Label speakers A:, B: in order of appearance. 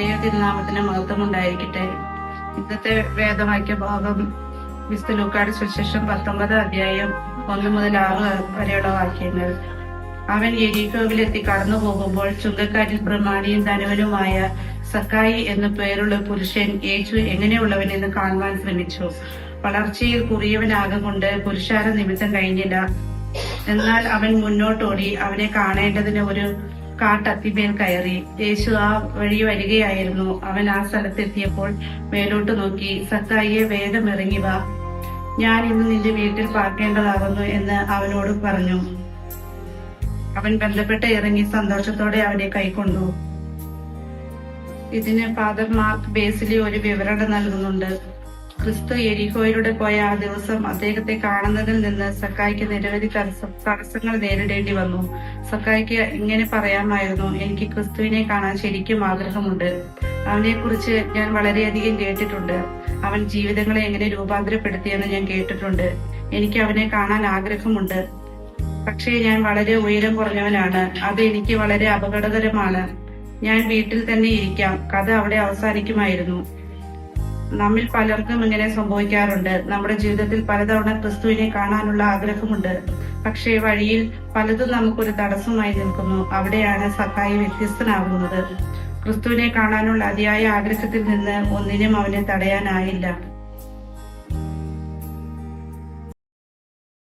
A: ദൈവ തിരുനാമത്തിന് മഹത്വം ഉണ്ടായിരിക്കട്ടെ. ഇന്നത്തെ വേദവാക്യ ഭാഗം വിസ്തുലൂക്കാട് സുശേഷം പത്തൊമ്പത് അധ്യായം ഒന്ന് മുതൽ ആറ് വരെയുള്ള വാക്യങ്ങൾ. അവൻ എരീക്കോവിലെത്തി കടന്നു പോകുമ്പോൾ ചുങ്കക്കാരിൽ പ്രമാണിയും ധനവനുമായ സക്കായി എന്നു പേരുള്ള പുരുഷൻ യേശു എങ്ങനെയുള്ളവനെന്ന് കാണുവാൻ ശ്രമിച്ചു. വളർച്ചയിൽ കുറിയവനാകൊണ്ട് പുരുഷാര നിമിത്തം കഴിഞ്ഞില്ല. എന്നാൽ അവൻ മുന്നോട്ടോടി അവനെ കാണേണ്ടതിന് ഒരു കാട്ടത്തിമേൽ കയറി. യേശു ആ വഴി വരികയായിരുന്നു. അവൻ ആ സ്ഥലത്തെത്തിയപ്പോൾ മേലോട്ട് നോക്കി സക്കായിയെ വേഗം ഇറങ്ങി വാ. ഞാൻ ഇന്ന് നിന്റെ വീട്ടിൽ പാർക്കേണ്ടതാകുന്നു എന്ന് അവനോട് പറഞ്ഞു. അവൻ ബന്ധപ്പെട്ട് ഇറങ്ങി സന്തോഷത്തോടെ അവനെ കൈക്കൊണ്ടു. ഇതിന് ഫാദർ മാർക്ക് ബേസിലി ഒരു വിവരണം നൽകുന്നുണ്ട്. ക്രിസ്തു എരിഹോയിലൂടെ പോയ ആ ദിവസം അദ്ദേഹത്തെ കാണുന്നതിൽ നിന്ന് സക്കായിക്ക് നിരവധി തടസ്സ- തടസ്സങ്ങൾ നേരിടേണ്ടി വന്നു. സക്കായിക്ക് ഇങ്ങനെ പറയാമായിരുന്നു എനിക്ക് ക്രിസ്തുവിനെ കാണാൻ ശരിക്കും ആഗ്രഹമുണ്ട്. അവനെ കുറിച്ച് ഞാൻ വളരെയധികം കേട്ടിട്ടുണ്ട്. അവൻ ജീവിതങ്ങളെ എങ്ങനെ രൂപാന്തരപ്പെടുത്തിയെന്ന് ഞാൻ കേട്ടിട്ടുണ്ട്. എനിക്ക് അവനെ കാണാൻ ആഗ്രഹമുണ്ട്. പക്ഷേ ഞാൻ വളരെ ഉയരം കുറഞ്ഞവനാണ്. അത് എനിക്ക് വളരെ അപകടകരമാണ്. ഞാൻ വീട്ടിൽ തന്നെ ഇരിക്കാം. കഥ അവിടെ അവസാനിക്കുമായിരുന്നു. നമ്മിൽ പലർക്കും ഇങ്ങനെ സംഭവിക്കാറുണ്ട്. നമ്മുടെ ജീവിതത്തിൽ പലതവണ ക്രിസ്തുവിനെ കാണാനുള്ള ആഗ്രഹമുണ്ട്. പക്ഷേ വഴിയിൽ പലതും നമുക്കൊരു തടസ്സമായി നിൽക്കുന്നു. അവിടെയാണ് സഹായി വ്യത്യസ്തനാകുന്നത്. ക്രിസ്തുവിനെ കാണാനുള്ള അതിയായ ആഗ്രഹത്തിൽ നിന്ന് ഒന്നിനും അവനെ തടയാനായില്ല.